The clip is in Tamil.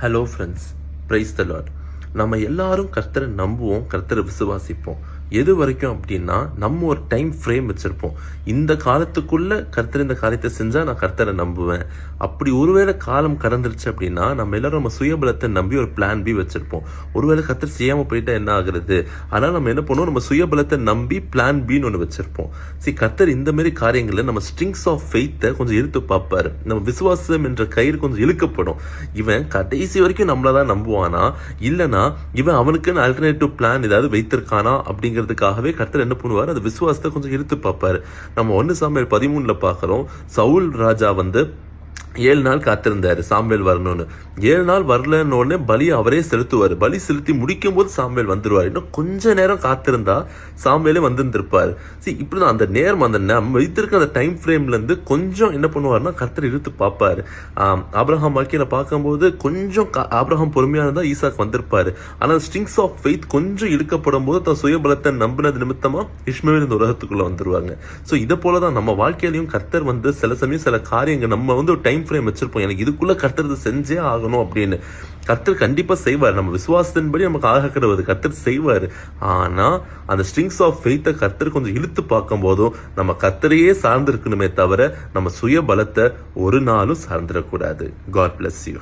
Hello friends praise the lord நம்ம எல்லாரும் கர்த்தரை நம்புவோம் கர்த்தரை விசுவாசிப்போம். எது வரைக்கும் அப்படின்னா நம்ம ஒரு டைம் ஃப்ரேம் வச்சுருப்போம். இந்த காலத்துக்குள்ளே கர்த்தர் இந்த காரியத்தை செஞ்சால் நான் கர்த்தரை நம்புவேன். அப்படி ஒருவேளை காலம் கடந்துருச்சு அப்படின்னா நம்ம எல்லாரும் நம்ம சுயபலத்தை நம்பி ஒரு பிளான் பி வச்சிருப்போம். ஒருவேளை கர்த்தர் செய்யாமல் போயிட்டா என்ன ஆகுறது? அதனால் நம்ம என்ன பண்ணுவோம்? நம்ம சுயபலத்தை நம்பி பிளான் பின்னு ஒன்று வச்சுருப்போம். சரி கர்த்தர் இந்த மாதிரி காரியங்களில் நம்ம ஸ்ட்ரிங்ஸ் ஆஃப் ஃபெய்த்தை கொஞ்சம் இழுத்து பார்ப்பாரு. நம்ம விசுவாசம் என்ற கயிறு கொஞ்சம் இழுக்கப்படும். இவன் கடைசி வரைக்கும் நம்மளை தான் நம்புவானா? இல்லைனா இவன் அவனுக்குன்னு ஆல்டர்னேட்டிவ் பிளான் ஏதாவது வைத்திருக்கானா? அப்படிங்கிறதுக்காகவே கர்த்தர் என்ன பண்ணுவார்? அந்த விசுவாசத்தை கொஞ்சம் இழுத்து பார்ப்பார். நம்ம ஒன்று சாமியல் பதிமூணில் பார்க்கிறோம். சவுல் ராஜா வந்து ஏழு நாள் காத்திருந்தாரு சாம்பேல் வரணும்னு. ஏழு நாள் வரலன்னு உடனே பலி அவரே செலுத்துவார். பலி செலுத்தி முடிக்கும் போது சாம்பேல் வந்துருவார். இன்னும் கொஞ்ச நேரம் காத்திருந்தா சாம்பேலே வந்திருந்திருப்பார். சரி இப்படிதான் அந்த நேரம் அந்த நம்ம வைத்திருக்க அந்த டைம் ஃப்ரேம்லேருந்து கொஞ்சம் என்ன பண்ணுவார்னா கர்த்தர் இழுத்து பார்ப்பாரு. ஆம், ஆபிரகாம் பார்க்கும்போது கொஞ்சம் கா- பொறுமையாக இருந்தால் ஈசாக் வந்திருப்பார். ஆனால் ஸ்ட்ரிங்ஸ் ஆஃப் ஃபெய்த் கொஞ்சம் இழுக்கப்படும் போது தன் சுயபலத்தை நம்பினது நிமித்தமாக இஸ்மவேல் இந்த உலகத்துக்குள்ளே வந்துருவாங்க. ஸோ இதை போலதான் நம்ம வாழ்க்கையிலையும் கர்த்தர் வந்து சில சமயம் சில காரியங்கள் நம்ம வந்து டைம் டைம் ஃப்ரேம் வச்சிருப்போம். எனக்கு இதுக்குள்ளே கர்த்தர் செஞ்சே ஆகணும் அப்படின்னு. கர்த்தர் கண்டிப்பா செய்வார். நம்ம விசுவாசத்தின்படி நமக்கு ஆக கிடவது கர்த்தர் செய்வார். ஆனா அந்த ஸ்ட்ரிங்ஸ் ஆஃப் ஃபெய்த்தை கர்த்தர் கொஞ்சம் இழுத்து பார்க்கும் போதும் நம்ம கர்த்தரையே சார்ந்திருக்கணுமே தவிர நம்ம சுய பலத்தை ஒரு நாளும் சார்ந்துடக்கூடாது. God bless you